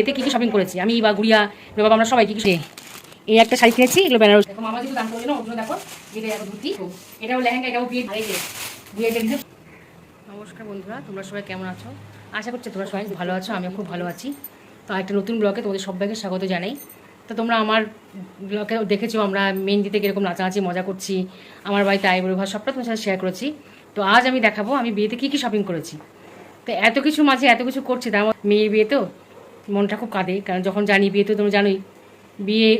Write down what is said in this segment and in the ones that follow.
এতে কি কি শপিং করেছি? আমি বা গুড়িয়া বাবা আমরা সবাই কি কি এই একটা শাড়ি কিনেছি, এগুলো বেনারস। দেখো মামা যেহেতু দাম করবে ওগুলো দেখো এটা দেখো ধুতি। এটাও লেহেঙ্গা এটাও বিয়ে আর এই যে বিয়েটা নমস্কার বন্ধুরা, তোমরা সবাই কেমন আছো? আশা করছি তোমরা সবাই ভালো আছো, আমিও খুব ভালো আছি। তো একটা নতুন ব্লগে তোমাদের সবাইকে স্বাগত জানাই। তো তোমরা আমার ব্লগে দেখেছ, আমরা মেহেন্দিতে কীরকম নাচানাচি, মজা করছি। আমার বাড়িতে আইবুড়ো ভাই, সবটা তোমার সাথে শেয়ার করেছি। তো আজ আমি দেখাবো, আমি বিয়েতে কী কী শপিং করেছি। তো এত কিছু মাঝে এত কিছু করছি তার মেয়ের বিয়ে তো। মনটা খুব কাঁদে, কারণ যখন জানি বিয়ে, তো তোমরা জানোই, বিয়ে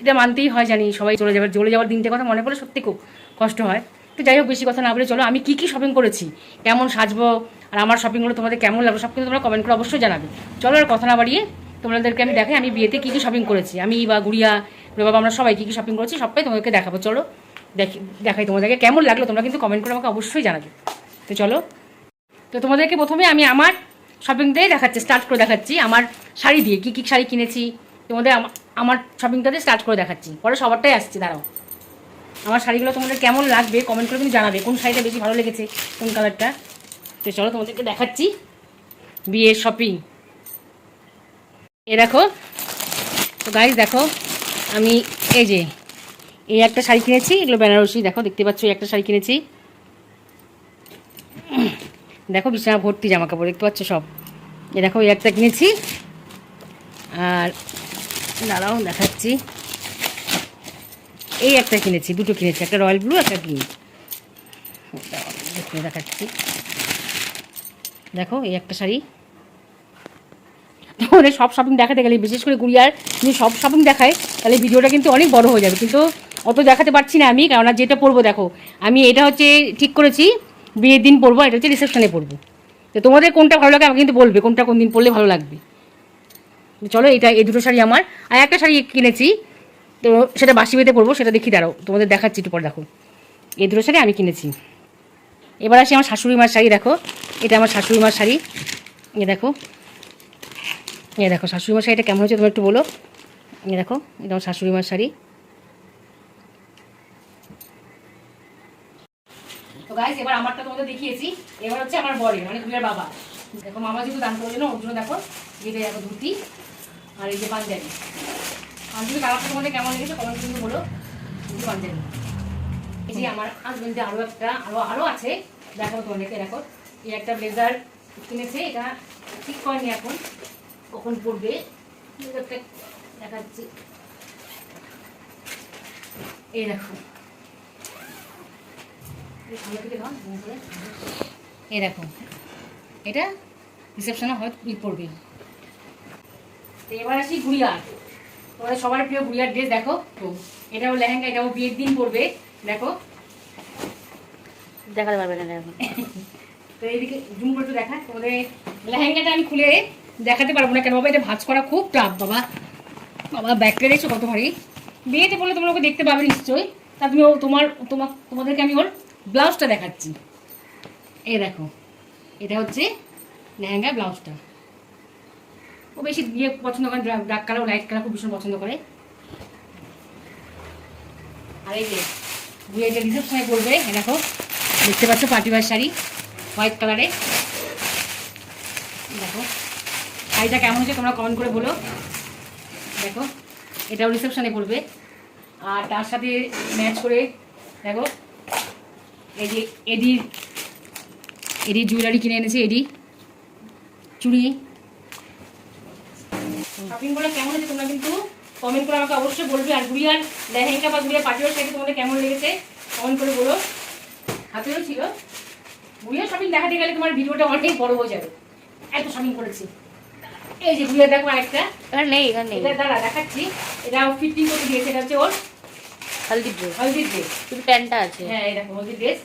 এটা মানতেই হয় জানি, সবাই চলে যাবার চলে যাওয়ার দিনটার কথা মনে পড়ে সত্যি খুব কষ্ট হয়। তো যাই হোক, বেশি কথা না বলে চলো, আমি কী কী শপিং করেছি, কেমন সাজবো, আর আমার শপিংগুলো তোমাদের কেমন লাগল সব কিছু তোমরা কমেন্ট করে অবশ্যই জানাবে। চলো আর কথা না বাড়িয়ে, তোমাদেরকে আমি দেখাই, আমি বিয়েতে কী কী শপিং করেছি। আমি বা গুড়িয়া বাবা আমরা সবাই কী কী শপিং করেছি সবাই তোমাদেরকে দেখাবো, চলো, দেখি, দেখাই তোমাদেরকে কেমন লাগল, তোমরা কিন্তু কমেন্ট করে আমাকে অবশ্যই জানাবে। তো চলো, তো তোমাদেরকে প্রথমে আমি আমার শপিং দিয়ে দেখাচ্ছি স্টার্ট করে দেখাচ্ছি। আমার শাড়ি দিয়ে কী কী শাড়ি কিনেছি, তোমাদের আমার শপিংটা দিয়ে স্টার্ট করে দেখাচ্ছি। পরে সবারটাই আসছি, দাঁড়াও। আমার শাড়িগুলো তোমাদের কেমন লাগবে কমেন্ট করে কিন্তু জানাবে, কোন শাড়িটা বেশি ভালো লেগেছে, কোন কালারটা তো চলো তোমাদেরকে দেখাচ্ছি, বিয়ের শপিং এ দেখো, তো গাইজ দেখো, আমি এই যে, এই একটা শাড়ি কিনেছি, এগুলো বেনারসি, দেখো, দেখতে পাচ্ছ, এই একটা শাড়ি কিনেছি। দেখো বিছানা ভর্তি জামা কাপড় দেখতে পাচ্ছ সব। এ দেখো, এই একটা কিনেছি। আর দাঁড়াও, দেখাচ্ছি। এই একটা কিনেছি, দুটো কিনেছি, একটা রয়্যাল ব্লু, একটা গ্রিন। দেখাচ্ছি। দেখো, এই একটা শাড়ি। মানে সব শপিং দেখাতে গেলে, বিশেষ করে গুড়িয়ার, যদি সব শপিং দেখায়, তাহলে ভিডিওটা কিন্তু অনেক বড় হয়ে যাবে। কিন্তু অত দেখাতে পারছি না আমি, কেননা যেটা পরবো, দেখো। আমি এটা হচ্ছে ঠিক করেছি, বিয়ের দিন পরবো এটা হচ্ছে রিসেপশনে পরবো। তো তোমাদের কোনটা ভালো লাগে আমাকে কিন্তু বলবে, কোনটা কোন দিন পরলে ভালো লাগবে। চলো, এটা, এই দুটো শাড়ি আমার। আর একটা শাড়ি কিনেছি, তো সেটা বাসি বেঁধে পরবো, সেটা দেখি দাঁড়াও, তোমাদের দেখাচ্ছি একটু পর, দেখো। এই দুটো শাড়ি আমি কিনেছি। এবার আসি আমার শাশুড়ি মার শাড়ি, দেখো। এটা আমার শাশুড়ি মার শাড়ি। এ দেখো। এ দেখো শাশুড়ি মার শাড়িটা কেমন হচ্ছে তোমরা একটু বলো। এ দেখো, এটা আমার শাশুড়ি মার শাড়ি। তো গাইস এবার আমারটা তোমাদের দেখিয়েছি। এবার হচ্ছে আমার বরের মানে গুলিয়ার বাবা। দেখো, মামা যেহেতু দান করে জন্য, ওর জন্য দেখো যেটা দেখো ধুতি আর এই যে পাঞ্জাবি। পাঞ্জাবি কালারটা তোমাদের কেমন লেগেছে কমেন্ট কিন্তু বলো। ধুতি, পাঞ্জাবি। এই যে আমার হাজবেন্ডে আরও একটা আরও আরও আছে দেখো তোমাদেরকে, দেখো। এই একটা ব্লেজার কিনেছে, এটা ঠিক করেনি এখন। কখন পড়বে দেখাচ্ছি। এই দেখো। এই দেখো। এটা রিসেপশনে হয় ই পড়বে। তো এবার আসি গুড়িয়ার। তোমাদের সবার প্রিয় গুড়িয়ার ড্রেস দেখো। তো এটাও লেহেঙ্গা এটাও বিয়ের দিন পড়বে। দেখো। দেখাতে পারবে না এখন তো এইদিকে জুম করে একটু দেখা তোমাদের লেহেঙ্গাটা আমি খুলে দেখাতে পারব না কেন? বাবা এটা ভাজ করা খুব টাফ বাবা। বাবা ব্যাগটা দেখছ কত ভারী? বিয়েতে বললে তোমরা ওকে দেখতে পাবে নিশ্চয়ই। তা তুমি ও তোমার তোমার তোমাদেরকে আমি ওর ব্লাউজটা দেখাচ্ছি। এই দেখো, এটা হচ্ছে লেহেঙ্গা ব্লাউজটা। ও বেশি বিয়ে পছন্দ করে ডার্ক কালার লাইট কালার খুব ভীষণ পছন্দ করে। আর এই যে বিয়ে যে রিসেপশনে পড়বে এ দেখো, দেখতে পাচ্ছ পাটিবার শাড়ি, হোয়াইট কালারে। দেখো, শাড়িটা কেমন হচ্ছে তোমরা কমেন্ট করে বলো। দেখো, এটাও রিসেপশনে পড়বে আর তার সাথে ম্যাচ করে, দেখো এই যে এডি এডি জুয়েলারি কিনে এনেছে এডি। চুড়ি। শপিং করে কেমন হয়েছে তোমরা কিন্তু কমেন্ট করে আমাকে অবশ্যই বলবে। আর গুড়িয়ার লেহেঙ্গা বা গুড়িয়ার পাটিওয়ার শাড়ি তোমাদের কেমন লেগেছে কমেন্ট করে বলো। হাতেও ছিল। গুড়িয়ার শপিং দেখাতে গেলে তোমার ভিডিওটা অনেক বড় হয়ে যাবে। এত শপিং করেছি। এই যে গুড়িয়া দেখো আরেকটা। নেই এটা দাঁড়া দেখাচ্ছি। এটা ফিফটিন করে দিয়েছে এটা হচ্ছে ওর হলদি ড্রেস হলদির ড্রেস শুধু প্যান্টটা আছে। হ্যাঁ এই দেখো হলদির ড্রেস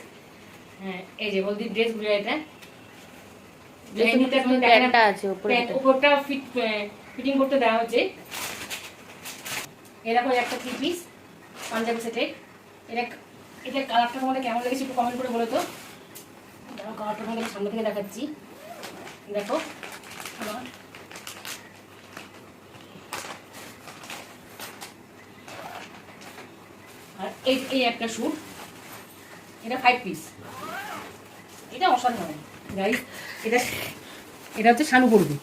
হ্যাঁ এই যে হলদির ড্রেস গুড়িয়া এটা। লেহেঙ্গাটা লেহেঙ্গাটা প্যান্টটা আছে উপরে উপরটা ফিট ফিটিং করতে দেওয়া হচ্ছে এরকম একটা থ্রি পিস পাঞ্জাবি সেটে এটা এটা কালারটা তোমাদের কেমন লেগেছে একটু কমেন্ট করে বলো তো। কালারটা তোমাদের সামনে থেকে দেখাচ্ছি। দেখো আমার আর এই এই একটা স্যুট এটা ফাইভ পিস এটা অসাধারণ। গাইস এটা এটা হচ্ছে শানু পড়বে।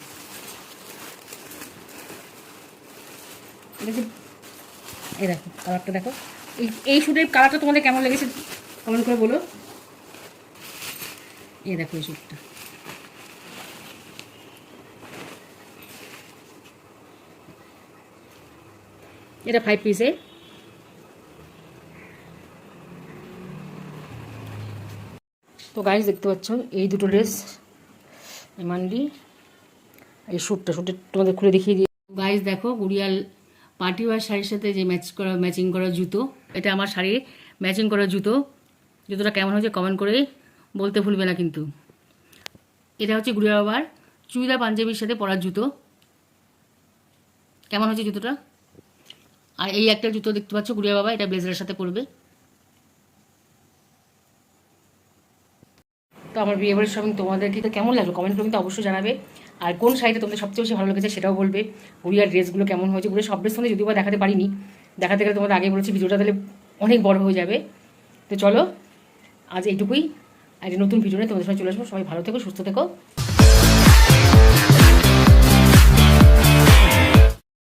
এই দেখো কালারটা দেখো। এই এই শ্যুটের কালারটা তোমাদের কেমন লেগেছে কমেন্ট করে বলো। এই দেখো এই শ্যুটটা এটা ফাইভ পিসে তো গাইজ দেখতে পাচ্ছ এই দুটো ড্রেস মান্ডি, এই শ্যুটটা শ্যুটটা তোমাদের খুলে দেখিয়ে দিই। গাইজ দেখো, গুড়িয়াল পার্টি ওয়ার শাড়ির সাথে যে ম্যাচ করা ম্যাচিং করা জুতো, এটা আমার শাড়ির ম্যাচিং করা জুতো। জুতোটা কেমন হয়েছে কমেন্ট করে বলতে ভুলবে না কিন্তু। এটা হচ্ছে গুড়িয়া বাবার চুড়িদার পাঞ্জাবির সাথে পরার জুতো। কেমন হচ্ছে জুতোটা? আর এই একটা জুতো দেখতে পাচ্ছ গুড়িয়া বাবা, এটা ব্লেজারের সাথে পরবে। তো আমার বিয়ে বাড়ির শপিং তোমাদেরকে তো কেমন লাগল? কমেন্ট করে কিন্তু অবশ্যই জানাবে। আর কোন শাড়িটা তোমাদের সবচেয়ে বেশি ভালো লেগেছে সেটাও বলবে। গুড়িয়ার ড্রেসগুলো কেমন হয়েছে? গুড়িয়ার সব ড্রেস যদিও বা দেখাতে পারিনি। দেখাতে গেলে তোমাদের আগে বলেছি ভিডিওটা তাহলে অনেক বড় হয়ে যাবে। তো চলো, আজ এইটুকুই। আর নতুন ভিডিও নিয়ে তোমাদের সঙ্গে চলে আসব। সবাই ভালো থেকো, সুস্থ থেকো।